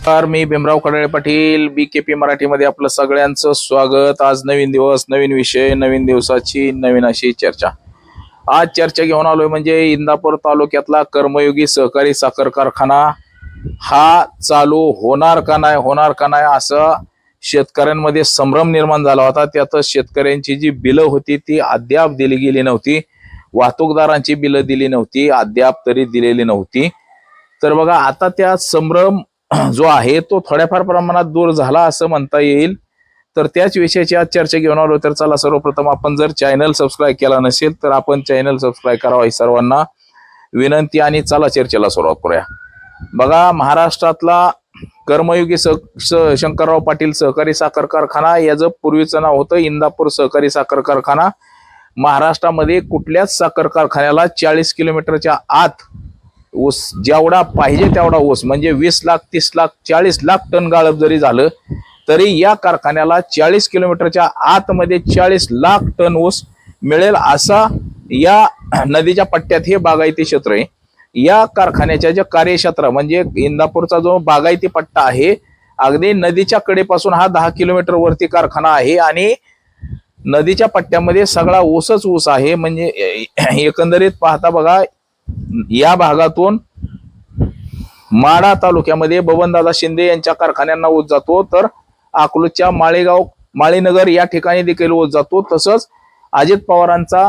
नमस्कार मी Bhimrao Kadale Patil B K P मराठीमध्ये आपलं सगळ्यांचं स्वागत. आज नवीन दिवस नवीन विषय नवीन दिवसाची नवीन अशी चर्चा. आज चर्चा घेऊन आलोय म्हणजे इंदापूर तालुक्यातला कर्मयोगी सहकारी साखर कारखाना. हा चालू होणार का नाही होणार का नाही असं शेतकऱ्यांमध्ये संभ्रम निर्माण झाला होता. त्यातच शेतकऱ्यांची जी बिलं होती ती अद्याप दिली गेली नव्हती. वाहतूकदारांची बिलं दिली नव्हती अद्याप तरी दिलेली नव्हती. तर बघा आता त्या संभ्रम जो आहे तो थोड्याफार प्रमाणात दूर झाला असं म्हणता येईल. तर त्याच विषयाची आज चर्चा घेऊन आलो. तर चला सर्वप्रथम आपण जर चॅनल सबस्क्राईब केला नसेल तर आपण चॅनल सबस्क्राईब करावा ही सर्वांना विनंती आणि चला चर्चेला सुरुवात करूया. बघा महाराष्ट्रातला कर्मयुगी स स- शंकरराव पाटील सहकारी साखर कारखाना याचं पूर्वीचं नाव होतं इंदापूर सहकारी साखर कारखाना. महाराष्ट्रामध्ये कुठल्याच साखर कारखान्याला चाळीस किलोमीटरच्या आत ऊस जेवढा पाहिजे तेवढा ऊस म्हणजे वीस लाख तीस लाख चाळीस लाख टन गाळप जरी झालं तरी या कारखान्याला चाळीस किलोमीटरच्या आतमध्ये चाळीस लाख टन ऊस मिळेल असा या नदीच्या पट्ट्यात हे बागायती क्षेत्र आहे. या कारखान्याच्या ज्या कार्यक्षेत्र म्हणजे इंदापूरचा जो बागायती पट्टा आहे अगदी नदीच्या कडेपासून हा दहा किलोमीटर वरती कारखाना आहे आणि नदीच्या पट्ट्यामध्ये सगळा ऊसच ऊस आहे. म्हणजे एकंदरीत पाहता बघा या भागातून माडा तालुक्यामध्ये बबनदादा शिंदे यांच्या कारखान्यांना ऊस जातो. तर अकलूजच्या माळेगाव माळीनगर या ठिकाणी देखील ऊस जातो. तसंच अजित पवारांचा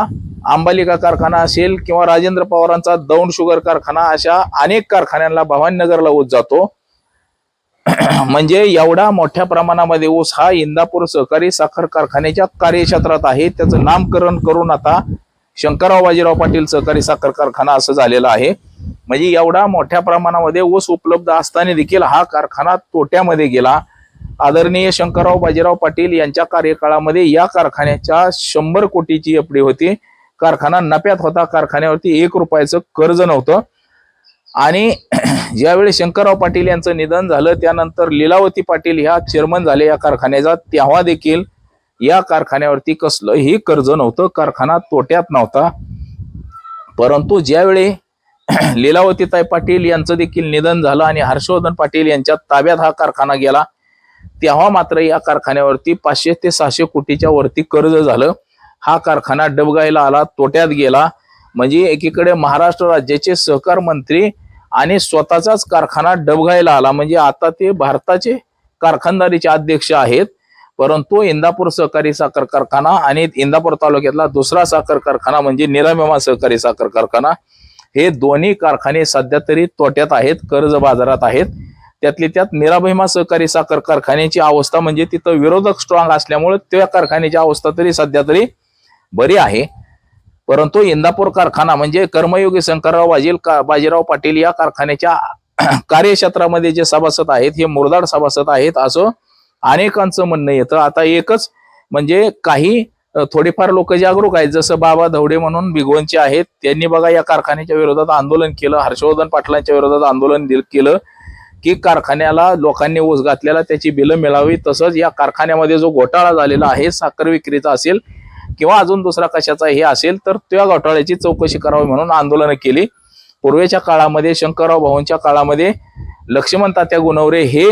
अंबालिका कारखाना असेल किंवा राजेंद्र पवारांचा दौंड शुगर कारखाना अशा अनेक कारखान्यांना भवानीनगरला ऊस जातो. म्हणजे एवढा मोठ्या प्रमाणामध्ये ऊस हा इंदापूर सहकारी साखर कारखान्याच्या कार्यक्षेत्रात आहे. त्याचं नामकरण करून आता शंकरराव बाजीराव पाटील सहकारी साखर कारखाना असं झालेला आहे. म्हणजे एवढा मोठ्या प्रमाणामध्ये ऊस उपलब्ध असताना देखील हा कारखाना तोट्यामध्ये गेला. आदरणीय शंकरराव बाजीराव पाटील यांच्या कार्यकाळामध्ये या कारखान्याच्या शंभर कोटीची एफडी होती. कारखाना नफ्यात होता. कारखान्यावरती एक रुपयाचं कर्ज नव्हतं. आणि ज्यावेळी शंकरराव पाटील यांचं निधन झालं त्यानंतर लीलावती पाटील ह्या चेअरमन झाले या कारखान्याचा तेव्हा देखील या कारखान्यावरती कसलंही कर्ज नव्हतं कारखाना तोट्यात नव्हता. परंतु ज्यावेळी लीलावतीताई पाटील यांचं देखील निधन झालं आणि हर्षवर्धन पाटील यांच्या ताब्यात हा कारखाना गेला तेव्हा मात्र या कारखान्यावरती पाचशे ते सहाशे कोटीच्या वरती कर्ज झालं. हा कारखाना डबगायला आला तोट्यात गेला. म्हणजे एकीकडे महाराष्ट्र राज्याचे सहकार मंत्री आणि स्वतःचाच कारखाना डबघायला आला. म्हणजे आता ते भारताचे कारखानदारीचे अध्यक्ष आहेत. परंतु इंदापूर सहकारी साखर कारखाना आणि इंदापूर तालुक्यातला दुसरा साखर कारखाना म्हणजे निरामिमा सहकारी साखर कारखाना हे दोन्ही कारखाने सध्या तरी तोट्यात आहेत कर्ज बाजारात आहेत. त्यातली त्यात निराभिमा सहकारी साखर कारखान्याची अवस्था म्हणजे तिथं विरोधक स्ट्रॉंग असल्यामुळे त्या कारखान्याची अवस्था तरी सध्या तरी बरी आहे. परंतु इंदापूर कारखाना म्हणजे कर्मयोगी शंकरराव बाजील का बाजीराव पाटील या कारखान्याच्या कार्यक्षेत्रामध्ये जे सभासद आहेत हे मुरदाड सभासद आहेत असं अनेकांचं म्हणणं येतं. आता एकच म्हणजे काही थोडेफार लोक जागरूक आहेत. जसं बाबा धवडे म्हणून भिगवणचे आहेत. त्यांनी बघा या कारखान्याच्या विरोधात आंदोलन केलं. हर्षवर्धन पाटलांच्या विरोधात आंदोलन केलं की कारखान्याला लोकांनी ऊस घातलेला त्याची बिलं मिळावी. तसंच या कारखान्यामध्ये जो घोटाळा झालेला आहे साखर विक्रीचा असेल किंवा अजून दुसरा कशाचा हे असेल तर त्या घोटाळ्याची चौकशी करावी म्हणून आंदोलनं केली. पूर्वेच्या काळामध्ये शंकरराव भाऊंच्या काळामध्ये लक्ष्मण तात्या गुणवरे हे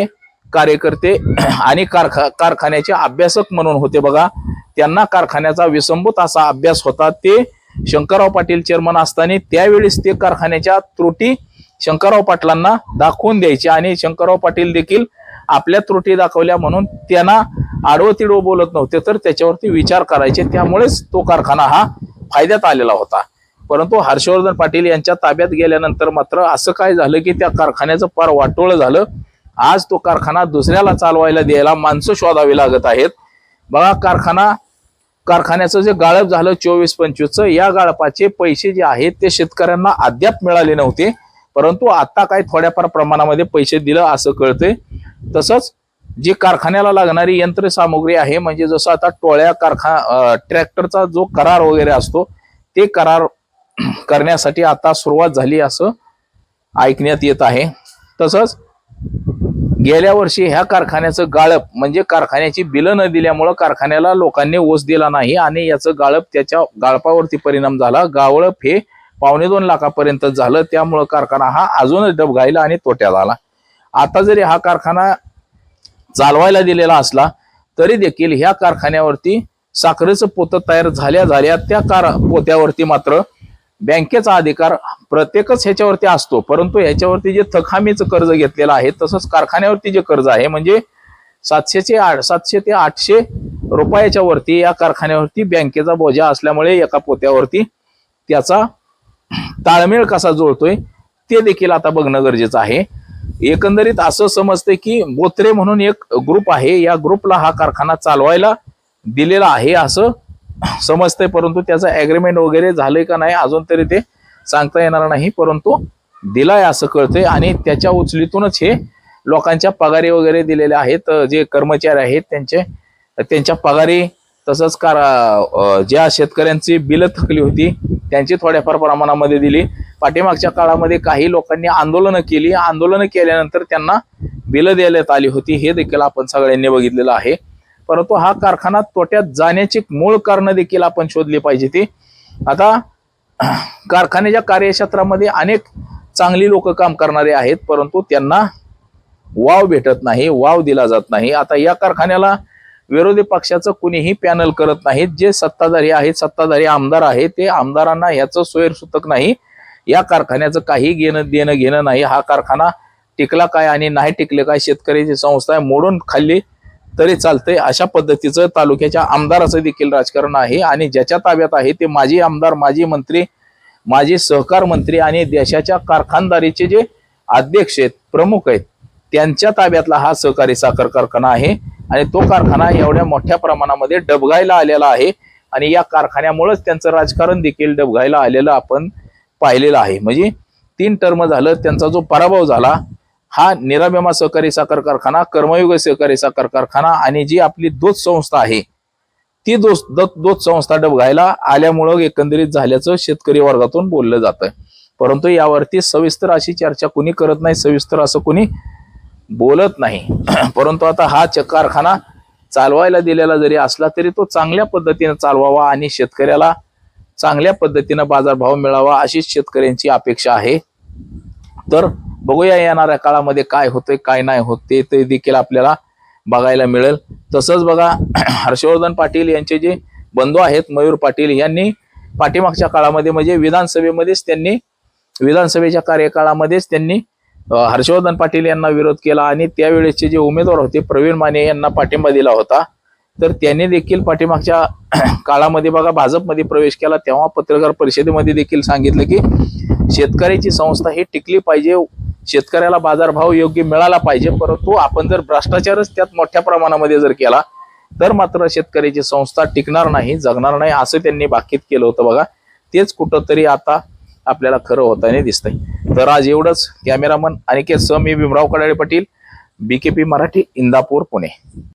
कार्यकर्ते आणि कारखा कारखान्याचे अभ्यासक म्हणून होते बघा. त्यांना कारखान्याचा विसंबूत असा अभ्यास होता. ते शंकरराव पाटील चेअरमन असताना त्यावेळेस ते कारखान्याच्या त्रुटी शंकरराव पाटलांना दाखवून द्यायचे आणि शंकरराव पाटील देखील आपल्या त्रुटी दाखवल्या म्हणून त्यांना आडवं तिडवं बोलत नव्हते तर त्याच्यावरती विचार करायचे. त्यामुळेच तो कारखाना हा फायद्यात आलेला होता. परंतु हर्षवर्धन पाटील यांच्या ताब्यात गेल्यानंतर मात्र असं काय झालं की त्या कारखान्याचं फार वाटोळं झालं. आज तो कारखाना दुसऱ्याला चालवायला द्यायला माणसं शोधावी लागत आहेत. बघा कारखाना कारखान्याचं जे गाळप झालं चोवीस पंचवीसचं या गाळपाचे पैसे जे आहेत ते शेतकऱ्यांना अद्याप मिळाले नव्हते. परंतु आता काय थोड्याफार प्रमाणामध्ये पैसे दिलं असं कळतंय. तसंच जी कारखान्याला लागणारी यंत्रसामुग्री आहे म्हणजे जसं आता टोळ्या कारखा ट्रॅक्टरचा जो करार वगैरे असतो ते करार करण्यासाठी आता सुरुवात झाली असं ऐकण्यात येत आहे. तसंच गेल्या वर्षी ह्या कारखान्याचं गाळप म्हणजे कारखान्याची बिलं न दिल्यामुळं कारखान्याला लोकांनी ओस दिला नाही आणि याचं गाळप त्याच्या गाळपावरती परिणाम झाला. गावळप हे पावणे दोन लाखापर्यंत झालं. त्यामुळं कारखाना हा अजूनच डबघाईला आणि तोट्यात आला. आता जरी हा कारखाना चालवायला दिलेला असला तरी देखील ह्या कारखान्यावरती साखरेचं पोतं तयार झाल्या झाल्या त्या कार पोत्यावरती मात्र बँकेचा अधिकार प्रत्येकच ह्याच्यावरती असतो. परंतु ह्याच्यावरती जे थखामीचं कर्ज घेतलेलं आहे तसंच कारखान्यावरती जे कर्ज आहे म्हणजे सातशेचे आठ सातशे ते आठशे रुपयाच्या वरती या कारखान्यावरती बँकेचा बोजा असल्यामुळे एका पोत्यावरती त्याचा ताळमेळ कसा जुळतोय ते देखील आता बघणं गरजेचं आहे. एकंदरीत असं समजते की बोत्रे म्हणून एक ग्रुप आहे. या ग्रुपला हा कारखाना चालवायला दिलेला आहे असं समजतंय परंतु त्याचं ॲग्रीमेंट वगैरे झालंय का नाही अजून तरी ते सांगता येणार नाही परंतु दिलाय असं कळतंय. आणि त्याच्या उचलीतूनच हे लोकांच्या पगारी वगैरे दिलेल्या आहेत जे कर्मचारी आहेत त्यांचे त्यांच्या पगारी तसंच कार ज्या शेतकऱ्यांची बिलं थकली होती त्यांची थोड्याफार प्रमाणामध्ये दिली. पाठीमागच्या काळामध्ये काही लोकांनी आंदोलनं केली. आंदोलनं केल्यानंतर त्यांना बिलं देण्यात आली होती. हे देखील आपण सगळ्यांनी बघितलेलं आहे. परंतु हा कारखाना तोट्यात जाण्याची मूळ कारण देखील आपण शोधली पाहिजे ती. आता कारखान्याच्या कार्यक्षेत्रामध्ये अनेक चांगली लोक काम करणारे आहेत परंतु त्यांना वाव भेटत नाही वाव दिला जात नाही. आता या कारखान्याला विरोधी पक्षाचं कुणीही पॅनल करत नाहीत. जे सत्ताधारी आहेत सत्ताधारी आमदार आहेत ते आमदारांना ह्याचं सोयरसूतक नाही. या कारखान्याचं काही घेणं देणं घेणं नाही. हा कारखाना टिकला काय आणि नाही टिकले काय शेतकऱ्याची संस्था आहे मोडून खाल्ली तरी चालतंय. अशा पद्धतीचं तालुक्याच्या आमदाराचं देखील राजकारण आहे आणि ज्याच्या ताब्यात आहे ते माजी आमदार माजी मंत्री माजी सहकार मंत्री आणि देशाच्या कारखानदारीचे जे अध्यक्ष आहेत प्रमुख आहेत त्यांच्या ताब्यातला हा सहकारी साखर कारखाना आहे आणि तो कारखाना एवढ्या मोठ्या प्रमाणामध्ये डबघायला आलेला आहे आणि या कारखान्यामुळेच त्यांचं राजकारण देखील डबघायला आलेलं आपण पाहिलेलं आहे. म्हणजे तीन टर्म झालं त्यांचा जो पराभव झाला हा निराभेमा सहकारी साखर कारखाना कर्मयुग सहकारी साखर कारखाना आणि जी आपली दूध संस्था आहे ती दोष दूध संस्था डबघायला आल्यामुळं एकंदरीत झाल्याचं शेतकरी वर्गातून बोललं जातं परंतु यावरती सविस्तर अशी चर्चा कुणी करत नाही सविस्तर असं कुणी बोलत नाही. परंतु आता हा च- कारखाना चालवायला दिलेला जरी असला तरी तो चांगल्या पद्धतीने चालवावा आणि शेतकऱ्याला चांगल्या पद्धतीनं बाजारभाव मिळावा अशीच शेतकऱ्यांची अपेक्षा आहे. तर बघूया येणाऱ्या काळामध्ये काय होतंय काय नाही होत ते ते देखील आपल्याला बघायला मिळेल. तसंच बघा हर्षवर्धन पाटील यांचे जे बंधू आहेत मयूर पाटील यांनी पाठीमागच्या काळामध्ये म्हणजे विधानसभेमध्येच त्यांनी विधानसभेच्या कार्यकाळामध्येच त्यांनी हर्षवर्धन पाटील यांना विरोध केला आणि त्यावेळेसचे जे उमेदवार होते प्रवीण माने यांना पाठिंबा दिला होता. तर त्यांनी देखील पाठीमागच्या काळामध्ये बघा भाजपमध्ये प्रवेश केला. तेव्हा पत्रकार परिषदेमध्ये देखील सांगितलं की शेतकऱ्याची संस्था ही टिकली पाहिजे शेतकऱ्याला बाजारभाव योग्य मिळाला पाहिजे परंतु आपण जर भ्रष्टाचारच त्यात मोठ्या प्रमाणामध्ये जर केला तर मात्र शेतकऱ्याची संस्था टिकणार नाही जगणार नाही असं त्यांनी बाकीत केलं होतं बघा. तेच कुठंतरी आता आपल्याला खरं होताना दिसतंय. तर आज एवढंच. कॅमेरामन अनिकेत सह मी भीमराव कडाळे पाटील बीकेपी मराठी इंदापूर पुणे.